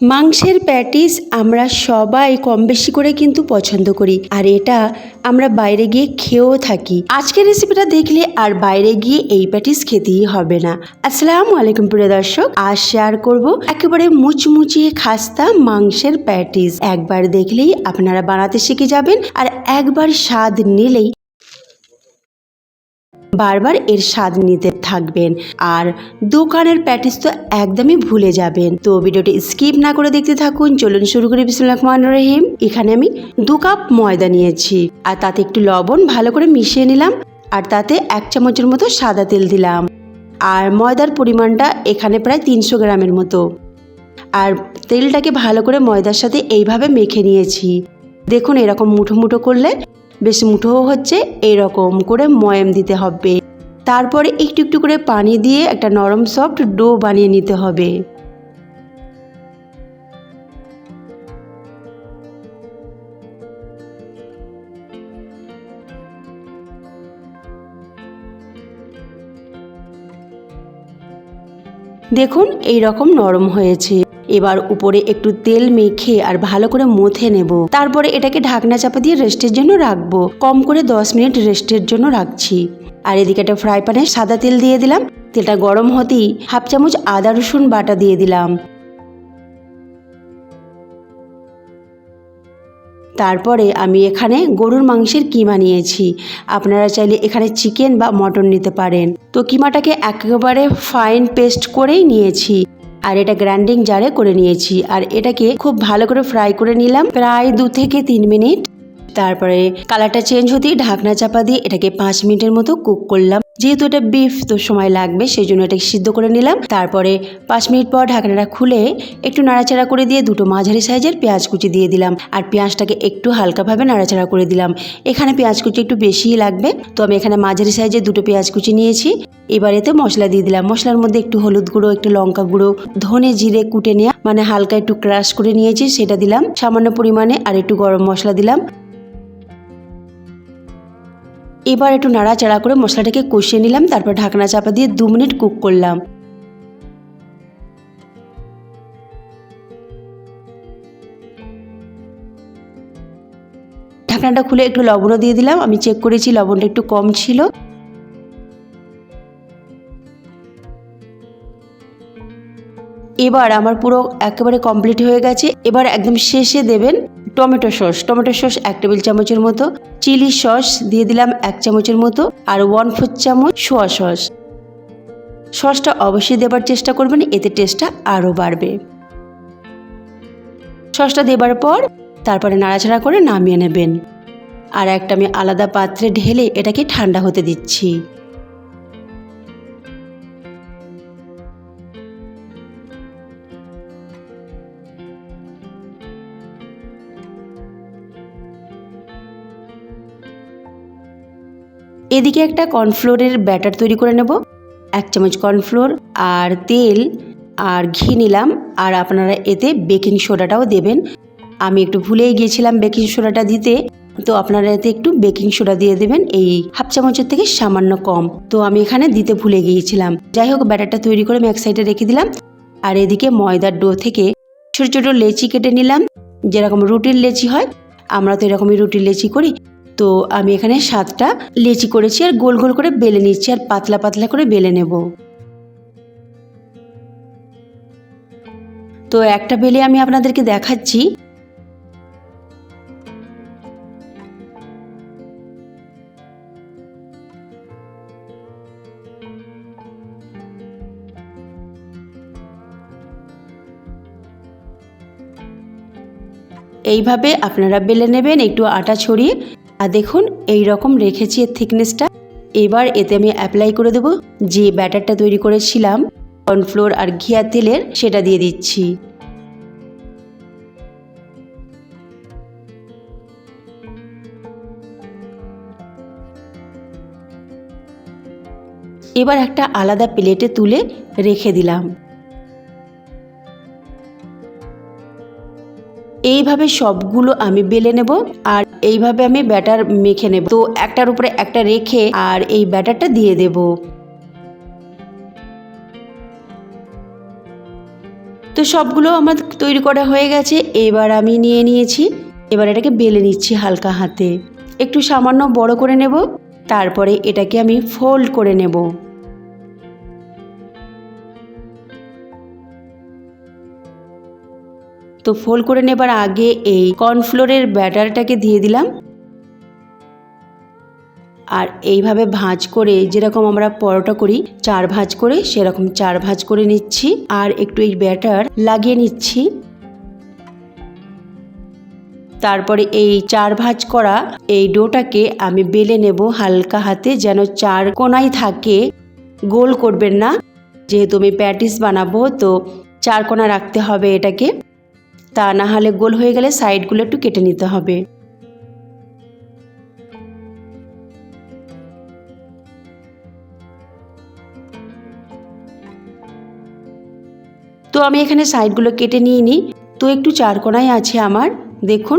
মাংসের প্যাটিস আমরা সবাই কম বেশি করে কিন্তু পছন্দ করি, আর এটা আমরা বাইরে গিয়ে খেয়েও থাকি। আজকের রেসিপিটা দেখলে আর বাইরে গিয়ে এই প্যাটিস খেতেই হবে না। আসসালামু আলাইকুম, প্রিয় দর্শক। আজ শেয়ার করব একেবারে মুচমুচিয়ে খাস্তা মাংসের প্যাটিস। একবার দেখলেই আপনারা বানাতে শিখে যাবেন, আর একবার স্বাদ নিলেই বারবার এর স্বাদ নিতে থাকবেন। আর দোকানের প্যাটিস তো একদমই ভুলে যাবেন। তো ভিডিওটি স্কিপ না করে দেখতে থাকুন। চলুন শুরু করি। বিসমুল্লাহ রহিম। এখানে আমি দু কাপ ময়দা নিয়েছি। আর তাতে একটু লবণ ভালো করে মিশিয়ে নিলাম। আর তাতে এক চামচের মতো সাদা তেল দিলাম। আর ময়দার পরিমাণটা এখানে প্রায় তিনশো গ্রামের মতো। আর তেলটাকে ভালো করে ময়দার সাথে এইভাবে মেখে নিয়েছি। দেখুন এরকম মুঠো মুঠো করলে বেশ মুঠোও হচ্ছে, এরকম করে ময়াম দিতে হবে। তারপরে একটু একটু করে পানি দিয়ে একটা নরম সফট ডো বানিয়ে নিতে হবে। দেখুন এই রকম নরম হয়েছে। এবার উপরে একটু তেল মেখে আর ভালো করে মথে নেব। তারপরে এটাকে ঢাকনা চাপা দিয়ে রেস্টের জন্য রাখব। কম করে দশ মিনিট রেস্টের জন্য রাখছি। আর এদিকে একটা ফ্রাই প্যানে সাদা তেল দিয়ে দিলাম। তেলটা গরম হতেই হাফ চামচ আদা রসুন বাটা দিয়ে দিলাম। তারপরে আমি এখানে গরুর মাংসের কিমা নিয়েছি। আপনারা চাইলে এখানে চিকেন বা মটন নিতে পারেন। তো কিমাটাকে একেবারে ফাইন পেস্ট করেই নিয়েছি। আর এটা গ্রাইন্ডিং জারে করে নিয়েছি। আর এটাকে খুব ভালো করে ফ্রাই করে নিলাম প্রায় দু থেকে তিন মিনিট। তারপরে কালারটা চেঞ্জ হতেই ঢাকনা চাপা দিয়ে এটাকে পাঁচ মিনিটের মতো কুক করলাম। যেহেতু এটা বিফ তো সময় লাগবে সেই জন্য এটাকে সিদ্ধ করে নিলাম। তারপরে পাঁচ মিনিট পর ঢাকনাটা খুলে একটু নাড়াচাড়া করে দিয়ে দুটো মাঝারি সাইজের পেঁয়াজ কুচি দিয়ে দিলাম। আর পেঁয়াজটাকে একটু হালকাভাবে নাড়াচাড়া করে দিলাম। এখানে পেঁয়াজ কুচি একটু বেশিই লাগবে, তো আমি এখানে মাঝারি সাইজের দুটো পেঁয়াজ কুচি নিয়েছি। এবার এতে মশলা দিয়ে দিলাম। মশলার মধ্যে একটু হলুদ গুঁড়ো, একটু লঙ্কা গুঁড়ো, ধনে জিরে কুটে নেওয়া মানে হালকা একটু ক্রাশ করে নিয়েছি, সেটা দিলাম। সামান্য পরিমাণে আর একটু গরম মশলা দিলাম। এবার একটু নাড়াচাড়া করে মশলাটাকে কষিয়ে নিলাম, তারপর ঢাকনা চাপা দিয়ে দু মিনিট কুক করলাম। ঢাকনাটা খুলে একটু লবণও দিয়ে দিলাম, আমি চেক করেছি লবণটা একটু কম ছিল। এবার আমার পুরো একেবারে কমপ্লিট হয়ে গেছে, এবার একদম শেষে দেবেন টমেটো সস। টমেটো সস এক টেবিল চামচের মতো। চিলি সস দিয়ে দিলাম এক চামচের মতো। আর ওয়ান ফোর চামচ সোয়া সস। সসটা অবশ্যই দেবার চেষ্টা করবেন, এতে টেস্টটা আরও বাড়বে। সসটা দেবার পর তারপরে নাড়াচাড়া করে নামিয়ে নেবেন। আর একটা আমি আলাদা পাত্রে ঢেলে এটাকে ঠান্ডা হতে দিচ্ছি। এদিকে একটা কর্নফ্লোরের ব্যাটার তৈরি করে নেব। এক চামচ কর্নফ্লোর, আর তেল, আর ঘি নিলাম। আর আপনারা এতে বেকিং সোডাটাও দেবেন। আমি একটু ভুলেই গিয়েছিলাম বেকিং সোডাটা দিতে। তো আপনারা এতে একটু বেকিং সোডা দিয়ে দেবেন, এই হাফ চামচের থেকে সামান্য কম। তো আমি এখানে দিতে ভুলে গিয়েছিলাম। যাই হোক, ব্যাটারটা তৈরি করে আমি এক সাইডে রেখে দিলাম। আর এদিকে ময়দার ডো থেকে ছোট ছোট লেচি কেটে নিলাম। যেরকম রুটির লেচি হয়, আমরা তো এরকমই রুটির লেচি করি। তো আমি এখানে সাতটা লেচি করেছি আর গোল গোল করে বেলে নিচ্ছি আর পাতলা পাতলা করে বেলে নেব। তো একটা বেলে আমি আপনাদেরকে দেখাচ্ছি। এইভাবে আপনারা বেলে নেবেন, একটু আটা ছড়িয়ে আর দেখুন এই রকম রেখেছি এর থিকনেসটা এবার এতে আমি অ্যাপ্লাই করে দেব যে ব্যাটারটা তৈরি করেছিলাম কর্নফ্লোর আর ঘিয়া তেলের, সেটা দিয়ে দিচ্ছি। এবার একটা আলাদা প্লেটে তুলে রেখে দিলাম। এইভাবে সবগুলো আমি বেলে নেব আর এইভাবে আমি ব্যাটার মেখে নেব। তো একটার উপরে একটা রেখে আর এই ব্যাটারটা দিয়ে দেব। তো সবগুলো আমার তৈরি করা হয়ে গেছে। এবার আমি নিয়ে নিয়েছি। এবার এটাকে বেলে নিচ্ছি হালকা হাতে। একটু সামান্য বড় করে নেব। তারপরে এটাকে আমি ফোল্ড করে নেব। তো ফোল্ড করে নেবার আগে এই কর্নফ্লোরের ব্যাটারটাকে দিয়ে দিলাম। আর এইভাবে ভাঁজ করে যেরকম আমরা পরোটা করি, চার ভাঁজ করে, সেরকম চার ভাঁজ করে নিচ্ছি। আর একটু এই ব্যাটার লাগিয়ে নিচ্ছি। তারপরে এই চার ভাঁজ করা এই ডোটাকে আমি বেলে নেব হালকা হাতে, যেন চার কোনায় থাকে। গোল করবেন না, যেহেতু আমি প্যাটিস বানাবো, তো চার কোনা রাখতে হবে এটাকে। তা না হলে গোল হয়ে গেলে সাইডগুলো একটু কেটে নিতে হবে। তো আমি এখানে সাইডগুলো কেটে নিয়ে নিই। তো একটু চারকোনায় আছে আমার। দেখুন,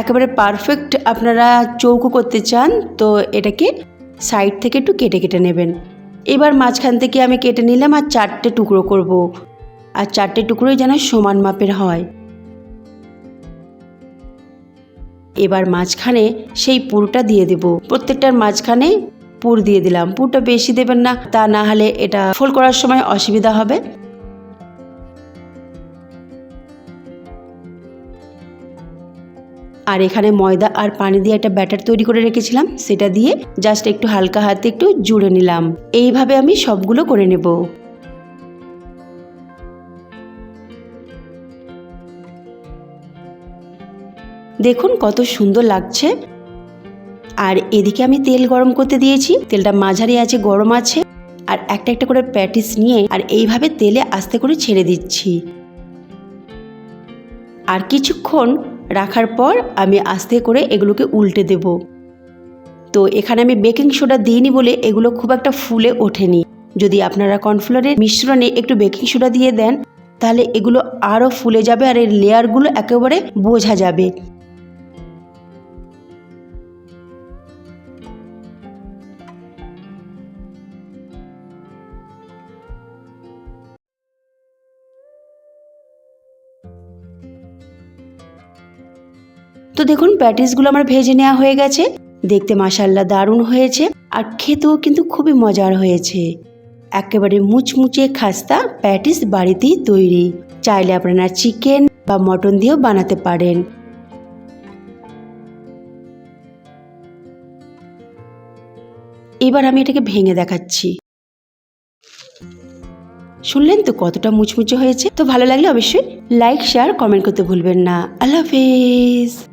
একেবারে পারফেক্ট আপনারা চৌকো করতে চান, তো এটাকে সাইড থেকে একটু কেটে কেটে নেবেন। এবার মাঝখান থেকে আমি কেটে নিলাম আর চারটে টুকরো করব। আর চারটে টুকরোই যেন সমান মাপের হয়। এবার মাঝখানে সেই পুরটা দিয়ে দেব। প্রত্যেকটার মাঝখানে পুর দিয়ে দিলাম। পুরটা বেশি দেবেন না, তা না হলে এটা ফোল করার সময় অসুবিধা হবে। আর এখানে ময়দা আর পানি দিয়ে একটা ব্যাটার তৈরি করে রেখেছিলাম, সেটা দিয়ে জাস্ট একটু হালকা হাতে একটু জুড়ে নিলাম। এইভাবে আমি সবগুলো করে নেব। দেখুন কত সুন্দর লাগছে। আর এদিকে আমি তেল গরম করতে দিয়েছি। তেলটা মাঝারি আছে, গরম আছে। আর একটা একটা করে প্যাটিস নিয়ে আর এইভাবে তেলে আস্তে করে ছেড়ে দিচ্ছি। আর কিছুক্ষণ রাখার পর আমি আস্তে করে এগুলোকে উল্টে দেব। তো এখানে আমি বেকিং সোডা দিইনি বলে এগুলো খুব একটা ফুলে ওঠেনি। যদি আপনারা কর্নফ্লোরের মিশ্রণে একটু বেকিং সোডা দিয়ে দেন, তাহলে এগুলো আরও ফুলে যাবে আর এর লেয়ারগুলো একেবারে বোঝা যাবে। তো দেখুন, প্যাটিসগুলো আমার ভেজে নেওয়া হয়ে গেছে। দেখতে মাসাল্লা দারুণ হয়েছে আর খেতেও কিন্তু খুবই মজার হয়েছে। একেবারে মুচমুচে খাস্তা প্যাটিস বাড়িতেই তৈরি। চাইলে আপনারা চিকেন বা মটন দিয়েও বানাতে পারেন। এবার আমি এটাকে ভেঙে দেখাচ্ছি। শুনলেন তো কতটা মুচমুচে হয়েছে? তো ভালো লাগলে অবশ্যই লাইক, শেয়ার, কমেন্ট করতে ভুলবেন না। আল্লাহ হাফেজ।